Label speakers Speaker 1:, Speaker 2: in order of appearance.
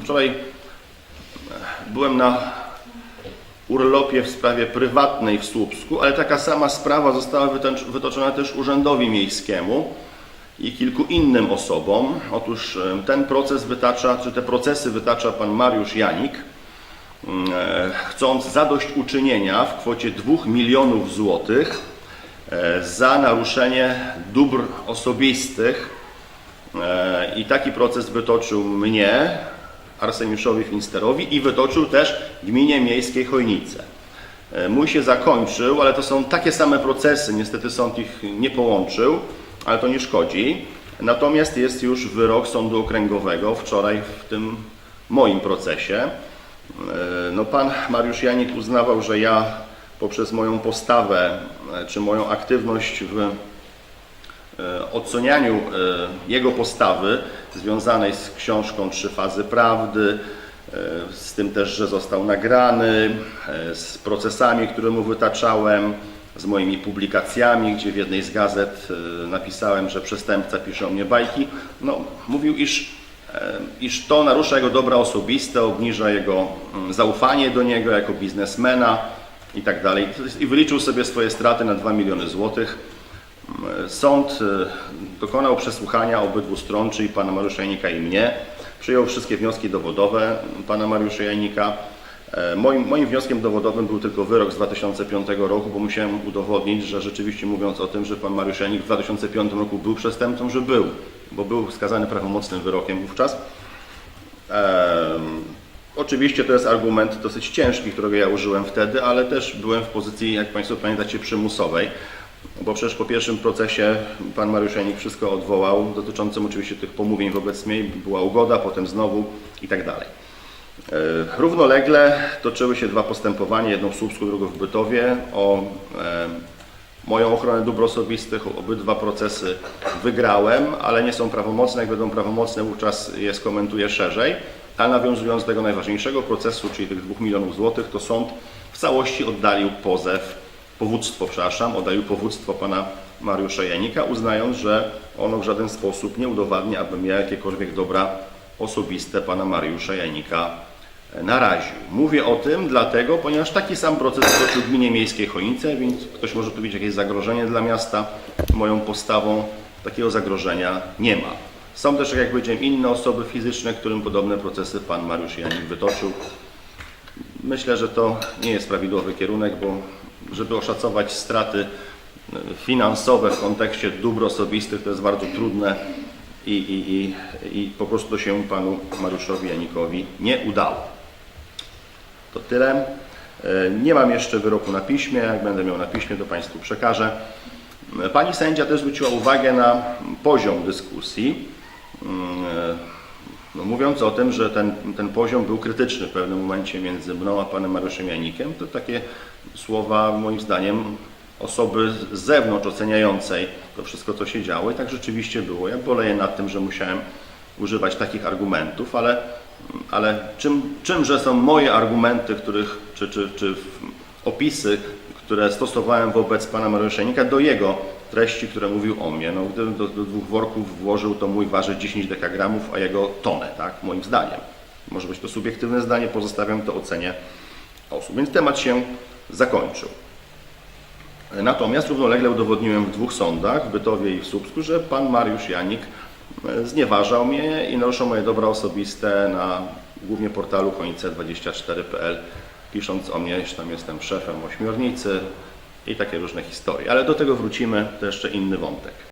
Speaker 1: Wczoraj byłem na urlopie w sprawie prywatnej w Słupsku, ale taka sama sprawa została wytocz- wytoczona też Urzędowi Miejskiemu i kilku innym osobom. Otóż em, ten proces wytacza, czy te procesy wytacza pan Mariusz Janik, mm, e, chcąc zadośćuczynienia w kwocie 2 milionów złotych e, za naruszenie dóbr osobistych. E, I taki proces wytoczył mnie, Arseniuszowi Finsterowi i wytoczył też gminie miejskiej Chojnice. E, Mój się zakończył, ale to są takie same procesy, niestety sąd ich nie połączył, ale to nie szkodzi. Natomiast jest już wyrok Sądu Okręgowego wczoraj w tym moim procesie. E, No, pan Mariusz Janik uznawał, że ja poprzez moją postawę e, czy moją aktywność w ocenianiu jego postawy związanej z książką Trzy fazy prawdy, e, z tym też, że został nagrany, e, z procesami, które mu wytaczałem, z moimi publikacjami, gdzie w jednej z gazet e, napisałem, że przestępca pisze o mnie bajki. No, mówił, iż, iż to narusza jego dobra osobiste, obniża jego mm, zaufanie do niego jako biznesmena i tak dalej. I wyliczył sobie swoje straty na 2 miliony złotych. Sąd e, dokonał przesłuchania obydwu stron, czyli pana Mariusza Janika i mnie. Przyjął wszystkie wnioski dowodowe pana Mariusza Janika. E, Moim, moim wnioskiem dowodowym był tylko wyrok z 2005 roku, bo musiałem udowodnić, że rzeczywiście mówiąc o tym, że pan Mariusz Janik w 2005 roku był przestępcą, że był, bo był skazany prawomocnym wyrokiem wówczas. Em, Oczywiście to jest argument dosyć ciężki, którego ja użyłem wtedy, ale też byłem w pozycji, jak Państwo pamiętacie, przymusowej, bo przecież po pierwszym procesie pan Mariusz Janik wszystko odwołał, dotyczącym oczywiście tych pomówień wobec mnie, była ugoda, potem znowu i tak dalej. E, Równolegle toczyły się dwa postępowania, jedno w Słupsku, drugie w Bytowie o e, moją ochronę dóbr osobistych. Obydwa procesy wygrałem, ale nie są prawomocne. Jak będą prawomocne, wówczas je skomentuję szerzej. A nawiązując do tego najważniejszego procesu, czyli tych 2 milionów złotych, to sąd w całości oddalił pozew, powództwo, przepraszam, oddalił powództwo pana Mariusza Janika, uznając, że ono w żaden sposób nie udowadnia, abym ja jakiekolwiek dobra osobiste pana Mariusza Janika naraził. Mówię o tym dlatego, ponieważ taki sam proces toczył w gminie miejskiej Chojnice, więc ktoś może tu widzieć jakieś zagrożenie dla miasta. Moją postawą takiego zagrożenia nie ma. Są też, jak powiedziałem, inne osoby fizyczne, którym podobne procesy pan Mariusz Janik wytoczył. Myślę, że to nie jest prawidłowy kierunek, bo żeby oszacować straty e, finansowe w kontekście dóbr osobistych, to jest bardzo trudne i, i, i, i po prostu to się panu Mariuszowi Janikowi nie udało. To tyle. E, Nie mam jeszcze wyroku na piśmie. Jak będę miał na piśmie, to Państwu przekażę. E, Pani sędzia też zwróciła uwagę na poziom dyskusji, Mm, no, mówiąc o tym, że ten, ten poziom był krytyczny w pewnym momencie między mną a panem Mariuszem Janikiem. To takie słowa, moim zdaniem, osoby z zewnątrz oceniającej to wszystko, co się działo. I tak rzeczywiście było. Ja boleję nad tym, że musiałem używać takich argumentów, ale, ale czym, czymże są moje argumenty, których, czy, czy, czy opisy, które stosowałem wobec pana Mariusza Janika do jego treści, które mówił o mnie. No, gdybym do, do dwóch worków włożył, to mój waży 10 dekagramów, a jego tonę, tak, moim zdaniem. Może być to subiektywne zdanie, pozostawiam to ocenie osób. Więc temat się zakończył. Natomiast równolegle udowodniłem w dwóch sądach, w Bytowie i w Słupsku, że pan Mariusz Janik e, znieważał mnie i naruszał moje dobra osobiste na głównie portalu chojnice24.pl, pisząc o mnie, że tam jestem szefem ośmiornicy i takie różne historie. Ale do tego wrócimy, to jeszcze inny wątek.